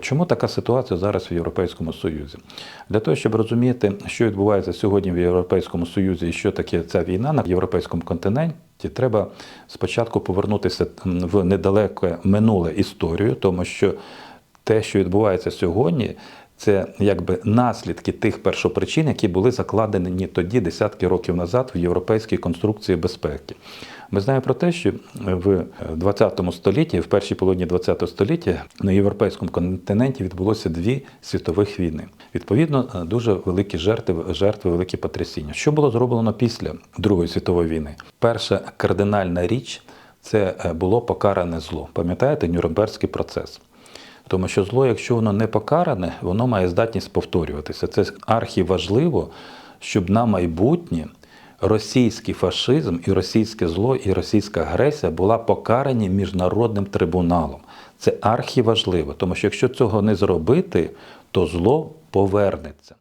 Чому така ситуація зараз в Європейському Союзі? Для того, щоб розуміти, що відбувається сьогодні в Європейському Союзі і що таке ця війна на європейському континенті, треба спочатку повернутися в недалеке минуле історію, тому що те, що відбувається сьогодні, це якби наслідки тих першопричин, які були закладені тоді, десятки років назад, в європейській конструкції безпеки. Ми знаємо про те, що в 20 столітті, в першій половині 20 століття на європейському континенті відбулося дві світових війни. Відповідно, дуже великі жертви, жертви, великі потрясіння. Що було зроблено після Другої світової війни? Перша кардинальна річ це було покаране зло. Пам'ятаєте, Нюрнберзький процес. Тому що зло, якщо воно не покаране, воно має здатність повторюватися. Це архіважливо, щоб на майбутнє російський фашизм і російське зло, і російська агресія була покарані міжнародним трибуналом. Це архіважливо, тому що якщо цього не зробити, то зло повернеться.